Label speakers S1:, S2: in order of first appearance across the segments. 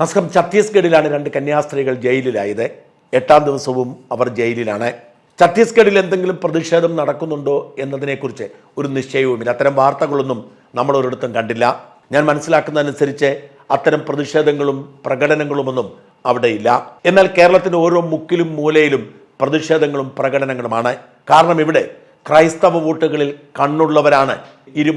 S1: നസ്കം ഛത്തീസ്ഗഡിലാണ് രണ്ട് കന്യാസ്ത്രീകൾ ജയിലിലായത്. എട്ടാം ദിവസവും അവർ ജയിലിലാണ്. ഛത്തീസ്ഗഡിൽ എന്തെങ്കിലും പ്രതിഷേധം നടക്കുന്നുണ്ടോ എന്നതിനെക്കുറിച്ച് ഒരു നിശ്ചയവുമില്ല. അത്തരം വാർത്തകളൊന്നും നമ്മൾ ഒരിടത്തും കണ്ടില്ല. ഞാൻ മനസ്സിലാക്കുന്നതനുസരിച്ച് അത്തരം പ്രതിഷേധങ്ങളും പ്രകടനങ്ങളുമൊന്നും അവിടെയില്ല. എന്നാൽ കേരളത്തിന്റെ ഓരോ മുക്കിലും മൂലയിലും പ്രതിഷേധങ്ങളും പ്രകടനങ്ങളുമാണ്. കാരണം ഇവിടെ ക്രൈസ്തവ വോട്ടുകളിൽ കണ്ണുള്ളവരാണ് ഇരു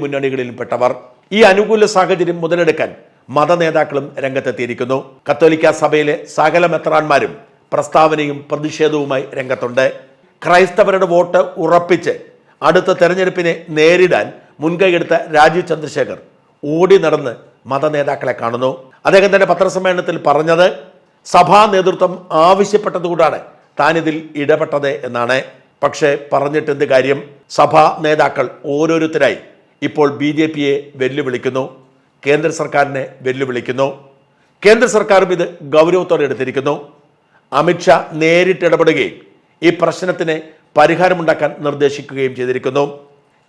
S1: പെട്ടവർ ഈ അനുകൂല സാഹചര്യം മുതലെടുക്കാൻ മത നേതാക്കളും രംഗത്തെത്തിയിരിക്കുന്നു. കത്തോലിക്ക സഭയിലെ സകല മെത്രാന്മാരും പ്രസ്താവനയും പ്രതിഷേധവുമായി രംഗത്തുണ്ട്. ക്രൈസ്തവരുടെ വോട്ട് ഉറപ്പിച്ച് അടുത്ത തെരഞ്ഞെടുപ്പിനെ നേരിടാൻ മുൻകൈയെടുത്ത രാജീവ് ചന്ദ്രശേഖർ ഓടി നടന്ന് മത നേതാക്കളെ കാണുന്നു. അദ്ദേഹം തന്നെ പത്രസമ്മേളനത്തിൽ പറഞ്ഞത് സഭാ നേതൃത്വം ആവശ്യപ്പെട്ടതുകൊണ്ടാണ് താനിതിൽ ഇടപെട്ടത് എന്നാണ്. പക്ഷേ പറഞ്ഞിട്ടെന്ത് കാര്യം? സഭാ നേതാക്കൾ ഓരോരുത്തരായി ഇപ്പോൾ ബി ജെ പിയെ വെല്ലുവിളിക്കുന്നു. കേന്ദ്ര സർക്കാരിനെ വെല്ലുവിളിക്കുന്നു. കേന്ദ്ര സർക്കാരും ഇത് ഗൗരവത്തോടെ എടുത്തിരിക്കുന്നു. അമിത്ഷാ നേരിട്ട് ഇടപെടുകയും ഈ പ്രശ്നത്തിന് പരിഹാരമുണ്ടാക്കാൻ നിർദ്ദേശിക്കുകയും ചെയ്തിരിക്കുന്നു.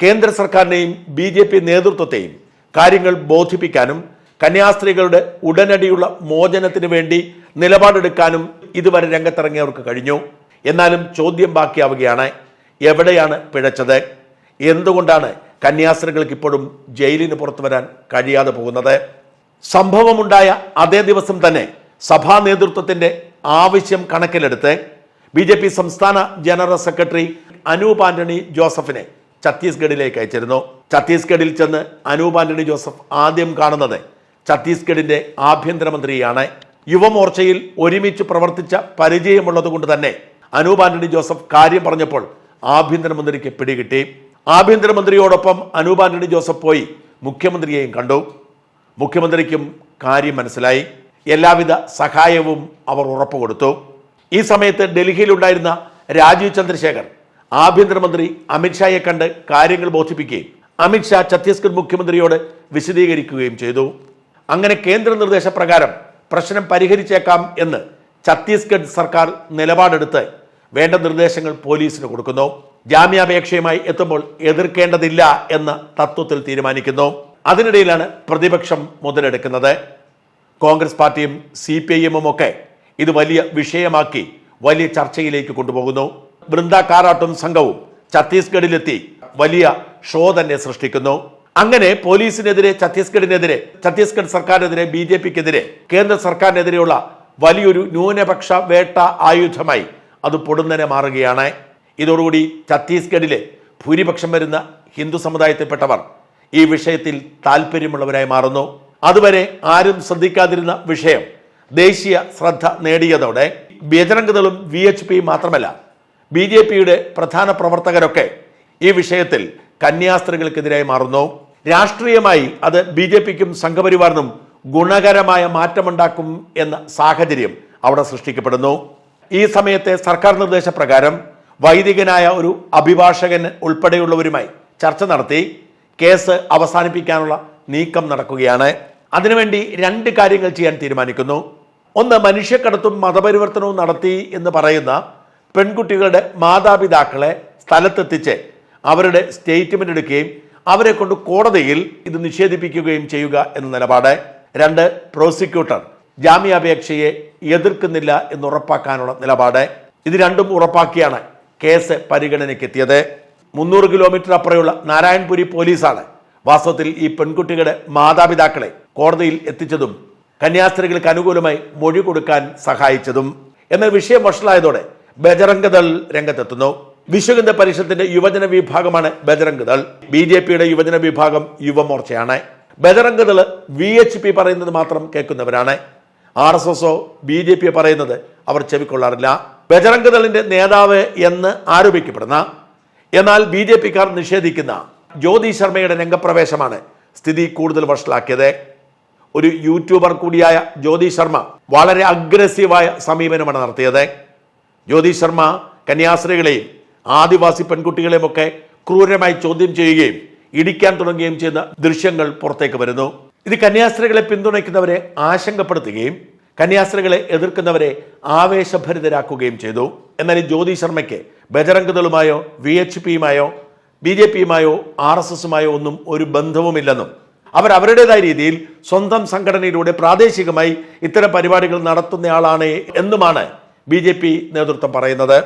S1: കേന്ദ്ര സർക്കാരിനെയും ബി ജെ പി നേതൃത്വത്തെയും കാര്യങ്ങൾ ബോധിപ്പിക്കാനും കന്യാസ്ത്രീകളുടെ ഉടനടിയുള്ള മോചനത്തിന് വേണ്ടി നിലപാടെടുക്കാനും ഇതുവരെ രംഗത്തിറങ്ങിയവർക്ക് കഴിഞ്ഞു. എന്നാലും ചോദ്യം ബാക്കിയാവുകയാണ്. എവിടെയാണ് പിഴച്ചത്? എന്തുകൊണ്ടാണ് കന്യാസ്ത്രീകൾക്ക് ഇപ്പോഴും ജയിലിന് പുറത്തു വരാൻ കഴിയാതെ പോകുന്നത്? സംഭവമുണ്ടായ അതേ ദിവസം തന്നെ സഭാ നേതൃത്വത്തിന്റെ ആവശ്യം കണക്കിലെടുത്ത് ബി ജെ പി സംസ്ഥാന ജനറൽ സെക്രട്ടറി അനൂപ് ആന്റണി ജോസഫിനെ ഛത്തീസ്ഗഡിലേക്ക് അയച്ചിരുന്നു. ഛത്തീസ്ഗഡിൽ ചെന്ന് അനൂപ് ആന്റണി ജോസഫ് ആദ്യം കാണുന്നത് ഛത്തീസ്ഗഡിന്റെ ആഭ്യന്തരമന്ത്രിയാണ്. യുവമോർച്ചയിൽ ഒരുമിച്ച് പ്രവർത്തിച്ച പരിചയമുള്ളത് കൊണ്ട് തന്നെ അനൂപ് ആന്റണി ജോസഫ് കാര്യം പറഞ്ഞപ്പോൾ ആഭ്യന്തരമന്ത്രിക്ക് പിടികിട്ടി. ആഭ്യന്തരമന്ത്രിയോടൊപ്പം അനൂപ് ആന്റണി ജോസഫ് പോയി മുഖ്യമന്ത്രിയെയും കണ്ടു. മുഖ്യമന്ത്രിക്കും കാര്യം മനസ്സിലായി. എല്ലാവിധ സഹായവും അവർ ഉറപ്പു കൊടുത്തു. ഈ സമയത്ത് ഡൽഹിയിലുണ്ടായിരുന്ന രാജീവ് ചന്ദ്രശേഖർ ആഭ്യന്തരമന്ത്രി അമിത്ഷായെ കണ്ട് കാര്യങ്ങൾ ബോധിപ്പിക്കുകയും അമിത്ഷാ ഛത്തീസ്ഗഡ് മുഖ്യമന്ത്രിയോട് വിശദീകരിക്കുകയും ചെയ്തു. അങ്ങനെ കേന്ദ്ര നിർദ്ദേശപ്രകാരം പ്രശ്നം പരിഹരിച്ചേക്കാം എന്ന് ഛത്തീസ്ഗഡ് സർക്കാർ നിലപാടെടുത്ത് വേണ്ട നിർദ്ദേശങ്ങൾ പോലീസിന് കൊടുക്കുന്നു. ജാമ്യാപേക്ഷയുമായി എത്തുമ്പോൾ എതിർക്കേണ്ടതില്ല എന്ന തത്വത്തിൽ തീരുമാനിക്കുന്നു. അതിനിടയിലാണ് പ്രതിപക്ഷം മുതലെടുക്കുന്നത്. കോൺഗ്രസ് പാർട്ടിയും സി പി ഐ എമ്മും ഒക്കെ ഇത് വലിയ വിഷയമാക്കി വലിയ ചർച്ചയിലേക്ക് കൊണ്ടുപോകുന്നു. ബൃന്ദ കാരാട്ടും സംഘവും ഛത്തീസ്ഗഡിലെത്തി വലിയ ഷോ തന്നെ സൃഷ്ടിക്കുന്നു. അങ്ങനെ പോലീസിനെതിരെ ഛത്തീസ്ഗഡിനെതിരെ ഛത്തീസ്ഗഡ് സർക്കാരിനെതിരെ ബി ജെ പിക്കെതിരെ കേന്ദ്ര സർക്കാരിനെതിരെയുള്ള വലിയൊരു ന്യൂനപക്ഷ വേട്ട ആയുധമായി അത് പൊടുന്നനെ മാറുകയാണ്. ഇതോടുകൂടി ഛത്തീസ്ഗഡിലെ ഭൂരിപക്ഷം വരുന്ന ഹിന്ദു സമുദായത്തിൽപ്പെട്ടവർ ഈ വിഷയത്തിൽ താല്പര്യമുള്ളവരായി മാറുന്നു. അതുവരെ ആരും ശ്രദ്ധിക്കാതിരുന്ന വിഷയം ദേശീയ ശ്രദ്ധ നേടിയതോടെ ബജരംഗദളും വി എച്ച് പി മാത്രമല്ല ബി ജെ പിയുടെ പ്രധാന പ്രവർത്തകരൊക്കെ ഈ വിഷയത്തിൽ കന്യാസ്ത്രീകൾക്കെതിരായി മാറുന്നു. രാഷ്ട്രീയമായി അത് ബി ജെ പിക്കും സംഘപരിവാറിനും ഗുണകരമായ മാറ്റമുണ്ടാക്കും എന്ന സാഹചര്യം അവിടെ സൃഷ്ടിക്കപ്പെടുന്നു. ഈ സമയത്തെ സർക്കാർ നിർദ്ദേശപ്രകാരം വൈദികനായ ഒരു അഭിഭാഷകൻ ഉൾപ്പെടെയുള്ളവരുമായി ചർച്ച നടത്തി കേസ് അവസാനിപ്പിക്കാനുള്ള നീക്കം നടക്കുകയാണ്. അതിനുവേണ്ടി രണ്ട് കാര്യങ്ങൾ ചെയ്യാൻ തീരുമാനിക്കുന്നു. ഒന്ന് മനുഷ്യക്കടത്തും മതപരിവർത്തനവും നടത്തി എന്ന് പറയുന്ന പെൺകുട്ടികളുടെ മാതാപിതാക്കളെ സ്ഥലത്തെത്തിച്ച് അവരുടെ സ്റ്റേറ്റ്മെന്റ് എടുക്കുകയും അവരെ കൊണ്ട് കോടതിയിൽ ഇത് നിഷേധിപ്പിക്കുകയും ചെയ്യുക എന്ന നിലപാട്. രണ്ട് പ്രോസിക്യൂട്ടർ ജാമ്യാപേക്ഷയെ എതിർക്കുന്നില്ല എന്ന് ഉറപ്പാക്കാനുള്ള നിലപാട്. ഇത് രണ്ടും ഉറപ്പാക്കിയാണ്. കേസ് പരിഗണനയ്ക്കെത്തിയത്. മുന്നൂറ് കിലോമീറ്റർ അപ്പുറയുള്ള നാരായൺപുരി പോലീസാണ്. വാസ്തവത്തിൽ ഈ പെൺകുട്ടികളുടെ മാതാപിതാക്കളെ കോടതിയിൽ എത്തിച്ചതും കന്യാസ്ത്രീകൾക്ക് അനുകൂലമായി മൊഴി കൊടുക്കാൻ സഹായിച്ചതും. എന്നാൽ വിഷയം വഷളായതോടെ ബജറംഗദൾ രംഗത്തെത്തുന്നു. വിശ്വഹിന്ദു പരിഷത്തിന്റെ യുവജന വിഭാഗമാണ് ബജറംഗദൾ ബി ജെ പിയുടെ യുവജന വിഭാഗം യുവമോർച്ചയാണ്. ബജറംഗദൾ വി എച്ച് പി പറയുന്നത് മാത്രം കേൾക്കുന്നവരാണ്. ആർ എസ് എസോ ബി ജെ പി പറയുന്നത് അവർ ചെവിക്കൊള്ളാറില്ല. ബജറംഗ് ദളിന്റെ നേതാവ് എന്ന് ആരോപിക്കപ്പെടുന്ന എന്നാൽ ബി ജെ പിക്കാർ നിഷേധിക്കുന്ന ജ്യോതി ശർമ്മയുടെ രംഗപ്രവേശമാണ് സ്ഥിതി കൂടുതൽ വഷളാക്കിയത്. ഒരു യൂട്യൂബർ കൂടിയായ ജ്യോതി ശർമ്മ വളരെ അഗ്രസീവായ സമീപനമാണ് നടത്തിയത്. ജ്യോതി ശർമ്മ കന്യാസ്ത്രീകളെയും ആദിവാസി പെൺകുട്ടികളെയും ഒക്കെ ക്രൂരമായി ചോദ്യം ചെയ്യുകയും ഇടിക്കാൻ തുടങ്ങുകയും ചെയ്യുന്ന ദൃശ്യങ്ങൾ പുറത്തേക്ക് വരുന്നു. ഇത് കന്യാസ്ത്രീകളെ പിന്തുണയ്ക്കുന്നവരെ ആശങ്കപ്പെടുത്തുകയും കന്യാസ്ത്രീകളെ എതിർക്കുന്നവരെ ആവേശഭരിതരാക്കുകയും ചെയ്തു. എന്നാൽ ജ്യോതി ശർമ്മയ്ക്ക് ബജറംഗ് ദളുമായോ വി എച്ച് പിയുമായോ ബി ജെ പിയുമായോ ആർ എസ് എസുമായോ ഒന്നും ഒരു ബന്ധവുമില്ലെന്നും അവർ അവരുടേതായ രീതിയിൽ സ്വന്തം സംഘടനയിലൂടെ പ്രാദേശികമായി ഇത്തരം പരിപാടികൾ നടത്തുന്നയാളാണ് എന്നുമാണ് ബി ജെ പി നേതൃത്വം പറയുന്നത്.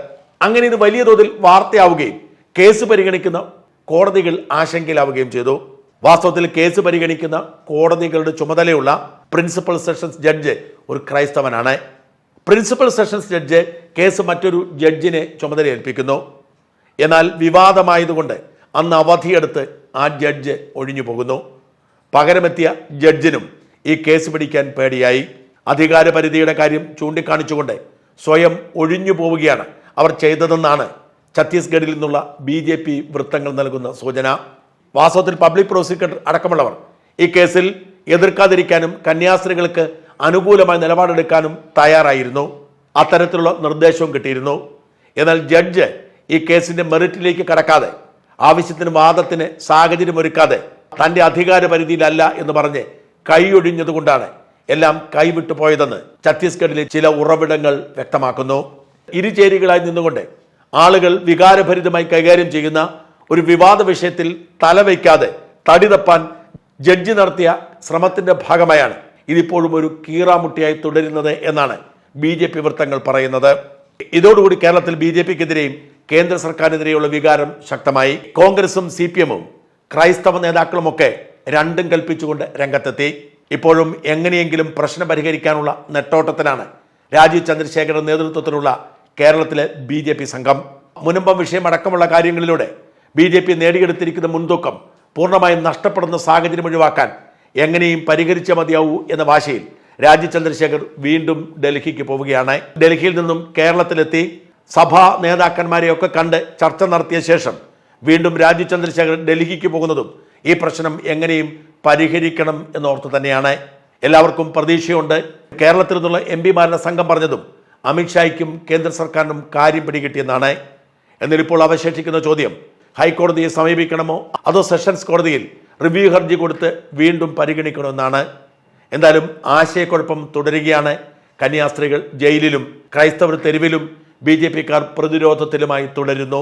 S1: അങ്ങനെ ഇത് വലിയ തോതിൽ വാർത്തയാവുകയും കേസ് പരിഗണിക്കുന്ന കോടതികൾ ആശങ്കയിലാവുകയും ചെയ്തു. വാസ്തവത്തിൽ കേസ് പരിഗണിക്കുന്ന കോടതികളുടെ ചുമതലയുള്ള പ്രിൻസിപ്പൽ സെഷൻസ് ജഡ്ജ് ഒരു ക്രൈസ്തവനാണ്. പ്രിൻസിപ്പൽ സെഷൻസ് ജഡ്ജ് കേസ് മറ്റൊരു ജഡ്ജിനെ ചുമതല ഏൽപ്പിക്കുന്നു. എന്നാൽ വിവാദമായതുകൊണ്ട് അന്ന് അവധിയെടുത്ത് ആ ജഡ്ജ് ഒഴിഞ്ഞു പോകുന്നു. പകരമെത്തിയ ജഡ്ജിനും ഈ കേസ് പിടിക്കാൻ പേടിയായി. അധികാരപരിധിയുടെ കാര്യം ചൂണ്ടിക്കാണിച്ചുകൊണ്ട് സ്വയം ഒഴിഞ്ഞു പോവുകയാണ് അവർ ചെയ്തതെന്നാണ് ഛത്തീസ്ഗഡിൽ നിന്നുള്ള ബി ജെ പി വൃത്തങ്ങൾ നൽകുന്ന സൂചന. വാസ്തവത്തിൽ പബ്ലിക് പ്രോസിക്യൂട്ടർ അടക്കമുള്ളവർ ഈ കേസിൽ എതിർക്കാതിരിക്കാനും കന്യാസ്ത്രീകൾക്ക് അനുകൂലമായ നിലപാടെടുക്കാനും തയ്യാറായിരുന്നു. അത്തരത്തിലുള്ള നിർദ്ദേശവും കിട്ടിയിരുന്നു. എന്നാൽ ജഡ്ജ് ഈ കേസിന്റെ മെറിറ്റിലേക്ക് കടക്കാതെ ആവശ്യത്തിന് വാദത്തിന് സാഹചര്യമൊരുക്കാതെ തന്റെ അധികാര പരിധിയിലല്ല എന്ന് പറഞ്ഞ് കൈയൊഴിഞ്ഞതുകൊണ്ടാണ് എല്ലാം കൈവിട്ടു പോയതെന്ന് ഛത്തീസ്ഗഡിലെ ചില ഉറവിടങ്ങൾ വ്യക്തമാക്കുന്നു. ഇരുചേരികളായി നിന്നുകൊണ്ട് ആളുകൾ വികാരഭരിതമായി കൈകാര്യം ചെയ്യുന്ന ഒരു വിവാദ വിഷയത്തിൽ തലവയ്ക്കാതെ തടി തപ്പാൻ ജഡ്ജി നടത്തിയ ശ്രമത്തിന്റെ ഭാഗമായാണ് ഇതിപ്പോഴും ഒരു കീറാമുട്ടിയായി തുടരുന്നത് എന്നാണ് ബി ജെ പി വൃത്തങ്ങൾ പറയുന്നത്. ഇതോടുകൂടി കേരളത്തിൽ ബി ജെ പിക്കെതിരെയും കേന്ദ്ര സർക്കാരിനെതിരെയുള്ള വികാരം ശക്തമായി. കോൺഗ്രസും സി പി എമ്മും ക്രൈസ്തവ നേതാക്കളുമൊക്കെ രണ്ടും കൽപ്പിച്ചുകൊണ്ട് രംഗത്തെത്തി. ഇപ്പോഴും എങ്ങനെയെങ്കിലും പ്രശ്നം പരിഹരിക്കാനുള്ള നെട്ടോട്ടത്തിലാണ് രാജീവ് ചന്ദ്രശേഖരൻ നേതൃത്വത്തിലുള്ള കേരളത്തിലെ ബി ജെ പി സംഘം. മുനമ്പം വിഷയമടക്കമുള്ള കാര്യങ്ങളിലൂടെ ബി ജെ പി നേടിയെടുത്തിരിക്കുന്ന മുൻതൂക്കം പൂർണമായും നഷ്ടപ്പെടുന്ന സാഹചര്യം ഒഴിവാക്കാൻ എങ്ങനെയും പരിഹരിച്ച മതിയാവൂ എന്ന ഭാഷയിൽ രാജ്യ ചന്ദ്രശേഖർ വീണ്ടും ഡൽഹിക്ക് പോവുകയാണ്. ഡൽഹിയിൽ നിന്നും കേരളത്തിലെത്തി സഭാ നേതാക്കന്മാരെയൊക്കെ കണ്ട് ചർച്ച നടത്തിയ ശേഷം വീണ്ടും രാജ്യ ചന്ദ്രശേഖർ ഡൽഹിക്ക് പോകുന്നതും ഈ പ്രശ്നം എങ്ങനെയും പരിഹരിക്കണം എന്നോർത്ത് തന്നെയാണ്. എല്ലാവർക്കും പ്രതീക്ഷയുണ്ട്. കേരളത്തിൽ നിന്നുള്ള എം പിമാരുടെ സംഘം പറഞ്ഞതും അമിത്ഷായ്ക്കും കേന്ദ്ര സർക്കാരിനും കാര്യം പിടികിട്ടിയെന്നാണ്. എന്നാൽ ഇപ്പോൾ അവശേഷിക്കുന്ന ചോദ്യം ഹൈക്കോടതിയെ സമീപിക്കണമോ? അതോ സെഷൻസ് കോടതിയിൽ റിവ്യൂ ഹർജി കൊടുത്ത് വീണ്ടും പരിഗണിക്കണമെന്നാണ്? എന്തായാലും ആശയക്കുഴപ്പം തുടരുകയാണ്. കന്യാസ്ത്രീകൾ ജയിലിലും ക്രൈസ്തവർ തെരുവിലും ബി ജെ പിക്കാർ പ്രതിരോധത്തിലുമായി തുടരുന്നു.